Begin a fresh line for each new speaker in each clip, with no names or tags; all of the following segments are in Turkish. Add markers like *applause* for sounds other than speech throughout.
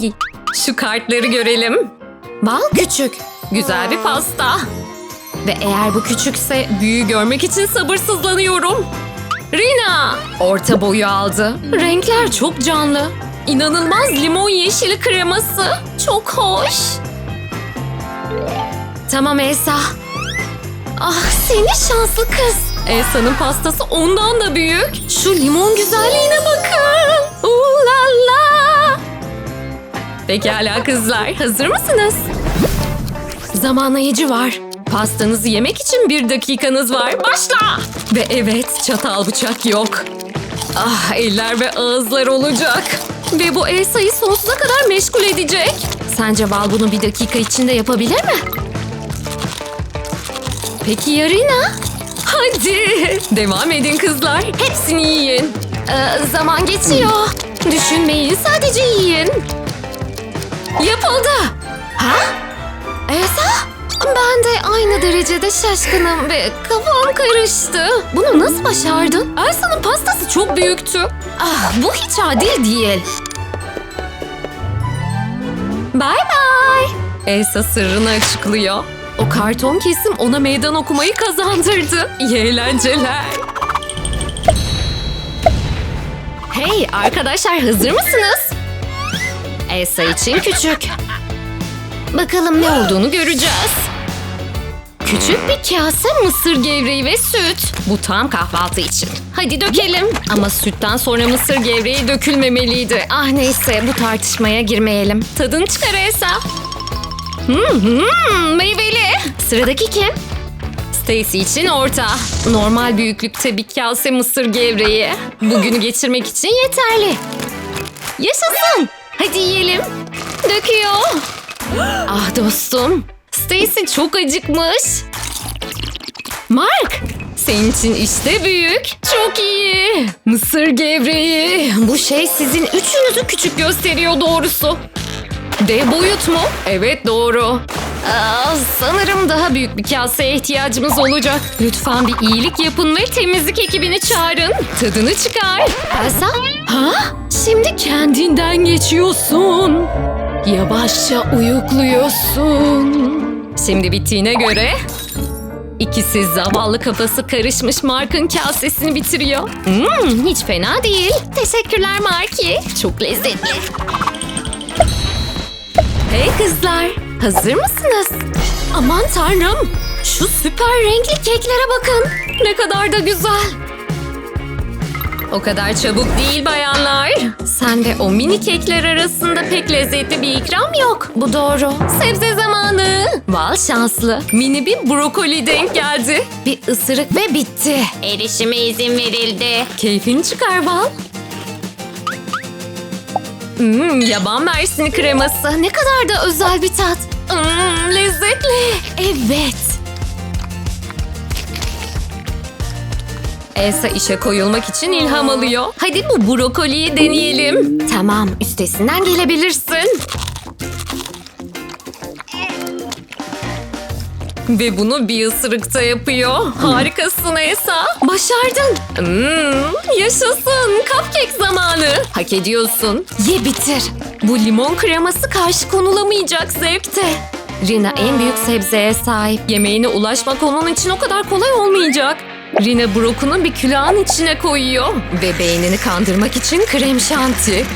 Hey! Şu kartları görelim. Bal küçük. Güzel bir pasta. Ve eğer bu küçükse büyüğü görmek için sabırsızlanıyorum. Rina! Orta boyu aldı. Renkler çok canlı. İnanılmaz limon yeşili kreması. Çok hoş. Tamam Elsa. Ah seni şanslı kız. Elsa'nın pastası ondan da büyük. Şu limon güzelliğine bakın. Pekala kızlar hazır mısınız? Zamanlayıcı var. Pastanızı yemek için bir dakikanız var. Başla! Ve evet çatal bıçak yok. Ah eller ve ağızlar olacak. Ve bu Elsa'yı sonsuza kadar meşgul edecek. Sence Val bunu bir dakika içinde yapabilir mi? Peki Yarina? Hadi devam edin kızlar. Hepsini yiyin. Ee, zaman geçiyor. Düşünmeyin sadece yiyin. Ben de aynı derecede şaşkınım ve kafam karıştı. Bunu nasıl başardın? Elsa'nın pastası çok büyüktü. Ah, bu hiç adil değil. Bye bye. Elsa sırrını açıklıyor. O karton kesim ona meydan okumayı kazandırdı. İyi eğlenceler. Hey arkadaşlar hazır mısınız? Elsa için küçük. Bakalım ne olduğunu göreceğiz. Küçük bir kase mısır gevreği ve süt. Bu tam kahvaltı için. Hadi dökelim. Ama sütten sonra mısır gevreği dökülmemeliydi. Ah neyse bu tartışmaya girmeyelim. Tadını çıkar Elsa. Hmm, hmm, meyveli. Sıradaki kim? Stacy için orta. Normal büyüklükte bir kase mısır gevreği. Bugünü geçirmek için yeterli. Yaşasın. Hadi yiyelim. Döküyor. Ah dostum. Stacy çok acıkmış. Mark, senin için işte büyük. Çok iyi. Mısır gevreği. Bu şey sizin üçünüzü küçük gösteriyor doğrusu. Dev boyut mu? Evet doğru. Aa, sanırım daha büyük bir kaseye ihtiyacımız olacak. Lütfen bir iyilik yapın ve temizlik ekibini çağırın. Tadını çıkar. Elsa? Ha? Şimdi kendinden geçiyorsun. Yavaşça uyukluyorsun. Şimdi bittiğine göre İkisi zavallı kafası karışmış Mark'ın kasesini bitiriyor. Hmm, hiç fena değil. Teşekkürler Marki. Çok lezzetli. Hey kızlar, hazır mısınız? Aman tanrım, şu süper renkli keklere bakın. Ne kadar da güzel. O kadar çabuk değil bayanlar. Sen de o mini kekler arasında pek lezzetli bir ikram yok. Bu doğru. Sebze zamanı. Val şanslı. Mini bir brokoli denk geldi. Bir ısırık ve bitti. Erişime izin verildi. Keyfini çıkar Val. Hmm, yaban mersini kreması. Ne kadar da özel bir tat. Hmm, lezzetli. Evet. Elsa işe koyulmak için ilham alıyor. Hadi bu brokoliyi deneyelim. Tamam, üstesinden gelebilirsin. Ve bunu bir ısırıkta yapıyor. Harikasın Elsa. Başardın. Hmm, yaşasın. Cupcake zamanı. Hak ediyorsun. Ye bitir. Bu limon kreması karşı konulamayacak zevkte. Rina en büyük sebzeye sahip. Yemeğine ulaşmak onun için o kadar kolay olmayacak. Rina brokunu bir külahın içine koyuyor. Ve beynini kandırmak için krem şanti.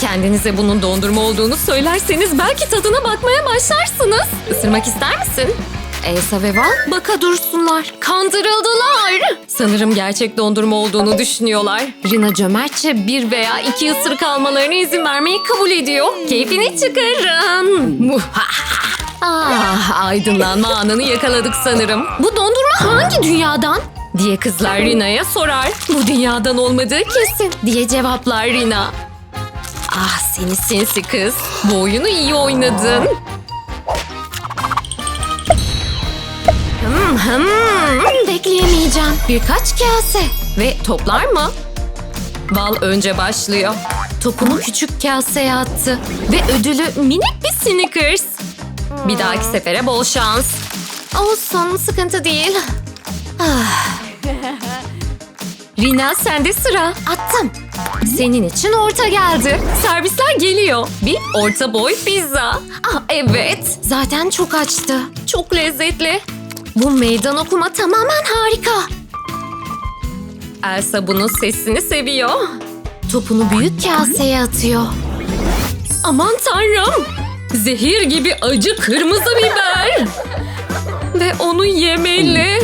Kendinize bunun dondurma olduğunu söylerseniz belki tadına bakmaya başlarsınız. Isırmak ister misin? Elsa ve Val baka dursunlar. Kandırıldılar. Sanırım gerçek dondurma olduğunu düşünüyorlar. Rina cömertçe bir veya iki ısırık almalarına izin vermeyi kabul ediyor. Keyfini çıkarın. *laughs* ah, aydınlanma anını yakaladık sanırım. Bu dondurma hangi dünyadan? Diye kızlar Rina'ya sorar. Bu dünyadan olmadığı kesin diye cevaplar Rina. Ah seni sinsi kız. Bu oyunu iyi oynadın. Hmm, hmm, bekleyemeyeceğim. Birkaç kase. Ve toplar mı? Val önce başlıyor. Topunu küçük kaseye attı. Ve ödülü minik bir Snickers. Bir dahaki sefere bol şans. Olsun sıkıntı değil. Ah. *laughs* Rina sende sıra. Attım. Senin için orta geldi. Servisler geliyor. Bir orta boy pizza. Ah evet. Zaten çok açtı. Çok lezzetli. Bu meydan okuma tamamen harika. Elsa bunun sesini seviyor. Topunu büyük kaseye atıyor. Aman tanrım. Zehir gibi acı kırmızı biber. Ve onu yemeli.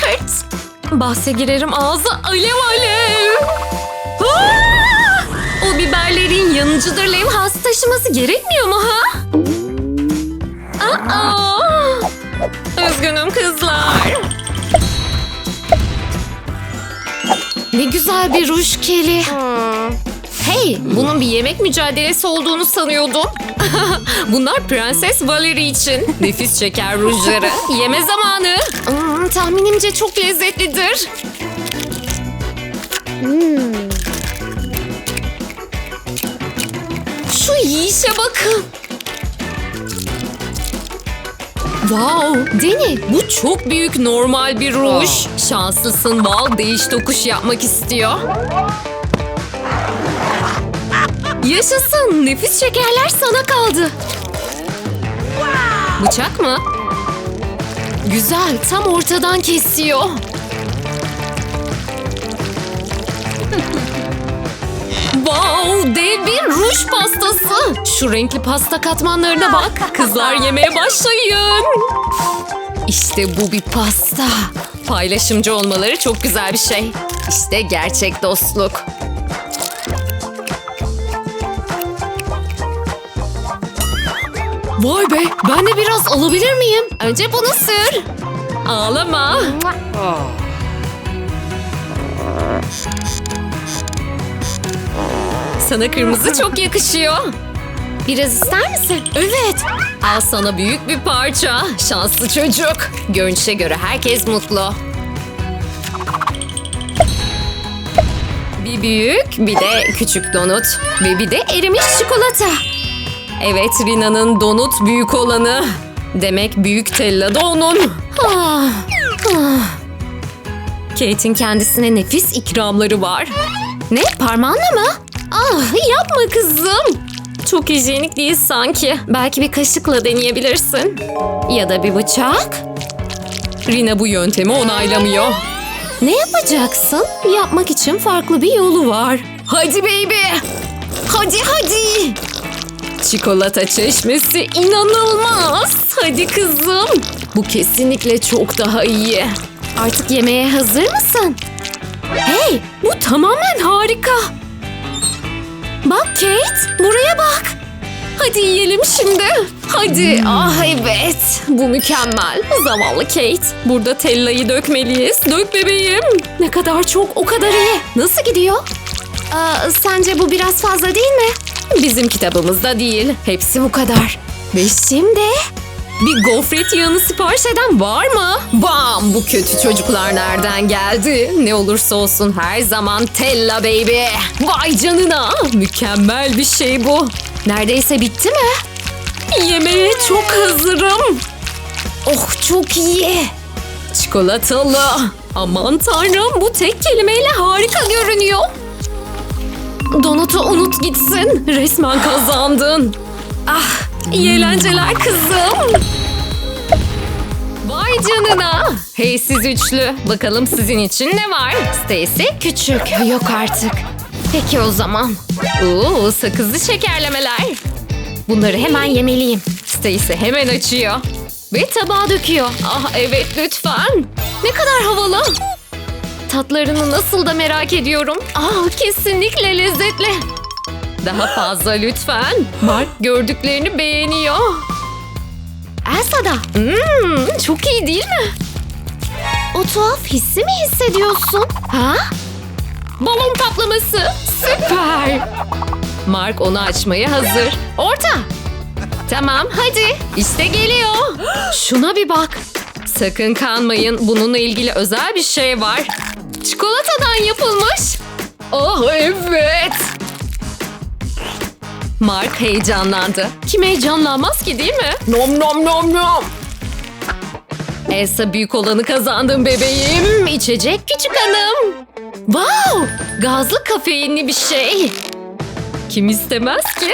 Hırt. Bahse girerim ağzı alev alev. O biberlerin yanıcıdır levhası taşıması gerekmiyor mu ha? Aa! Üzgünüm kızlar. Ne güzel bir ruj keli. Hey, bunun bir yemek mücadelesi olduğunu sanıyordum. *laughs* Bunlar Prenses Valerie için. Nefis şeker rujları. Yeme zamanı. Hmm, tahminimce çok lezzetlidir. Şu yiyişe bakın. Wow, Deni bu çok büyük normal bir ruj. Şanslısın Val değiş tokuş yapmak istiyor. Yaşasın nefis şekerler sana kaldı. Bıçak mı? Güzel tam ortadan kesiyor. Wow, dev bir ruj pastası. Şu renkli pasta katmanlarına bak. Kızlar yemeye başlayın. İşte bu bir pasta. Paylaşımcı olmaları çok güzel bir şey. İşte gerçek dostluk. Vay be, ben de biraz alabilir miyim? Önce bunu sür. Ağlama. Sana kırmızı çok yakışıyor. Biraz ister misin? Evet. Al sana büyük bir parça. Şanslı çocuk. Görünüşe göre herkes mutlu. Bir büyük, bir de küçük donut. Ve bir de erimiş çikolata. Evet, Rina'nın donut büyük olanı. Demek büyük tella da onun. Ah, ah. Kate'in kendisine nefis ikramları var. Ne? Parmağınla mı? Ah yapma kızım. Çok hijyenik değil sanki. Belki bir kaşıkla deneyebilirsin. Ya da bir bıçak. Rina bu yöntemi onaylamıyor. Ne yapacaksın? Yapmak için farklı bir yolu var. Hadi baby. Hadi hadi. Çikolata çeşmesi inanılmaz. Hadi kızım. Bu kesinlikle çok daha iyi. Artık yemeğe hazır mısın? Hey, bu tamamen harika. Bak Kate, buraya bak. Hadi yiyelim şimdi. Hadi, ah evet. Bu mükemmel. Zavallı Kate. Burada tellayı dökmeliyiz. Dök bebeğim. Ne kadar çok, o kadar iyi. Nasıl gidiyor? Aa, sence bu biraz fazla değil mi? Bizim kitabımızda değil. Hepsi bu kadar. Ve şimdi... Bir gofret yağını sipariş eden var mı? Bam! Bu kötü çocuklar nereden geldi? Ne olursa olsun her zaman Tella baby. Vay canına! Mükemmel bir şey bu. Neredeyse bitti mi? Yemeğe çok hazırım. Oh çok iyi. Çikolatalı. Aman tanrım bu tek kelimeyle harika görünüyor. Donut'u unut gitsin. Resmen kazandın. Ah, iyi eğlenceler kızım. Vay canına. Hey siz üçlü. Bakalım sizin için ne var? Stacy küçük. Yok artık. Peki o zaman. Oo, sakızlı şekerlemeler. Bunları hemen yemeliyim. Stacy hemen açıyor. Ve tabağa döküyor. Ah evet lütfen. Ne kadar havalı. Tatlarını nasıl da merak ediyorum. Ah kesinlikle lezzetli. Daha fazla lütfen. Mark gördüklerini beğeniyor. Elsa da. Hmm, çok iyi değil mi? O tuhaf hissi mi hissediyorsun? Ha? Balon patlaması. Süper. Mark onu açmaya hazır. Orta. Tamam hadi. İşte geliyor. *gasps* Şuna bir bak. Sakın kanmayın. Bununla ilgili özel bir şey var. Çikolatadan yapılmış. Oh evet. Mark heyecanlandı. Kim heyecanlanmaz ki değil mi? Nom nom nom nom. Elsa büyük olanı kazandım bebeğim. İçecek küçük hanım. Wow! Gazlı kafeinli bir şey. Kim istemez ki?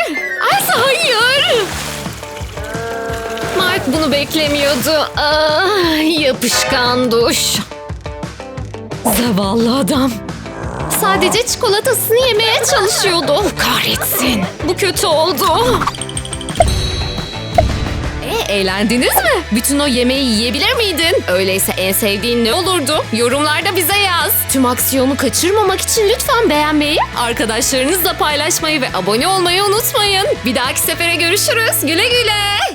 Ay hayır! Mark bunu beklemiyordu. Ah, yapışkan duş. Zavallı adam. Sadece çikolatasını yemeye çalışıyordu. Kahretsin. Bu kötü oldu. E, eğlendiniz mi? Bütün o yemeği yiyebilir miydin? Öyleyse en sevdiğin ne olurdu? Yorumlarda bize yaz. Tüm aksiyonu kaçırmamak için lütfen beğenmeyi, arkadaşlarınızla paylaşmayı ve abone olmayı unutmayın. Bir dahaki sefere görüşürüz. Güle güle.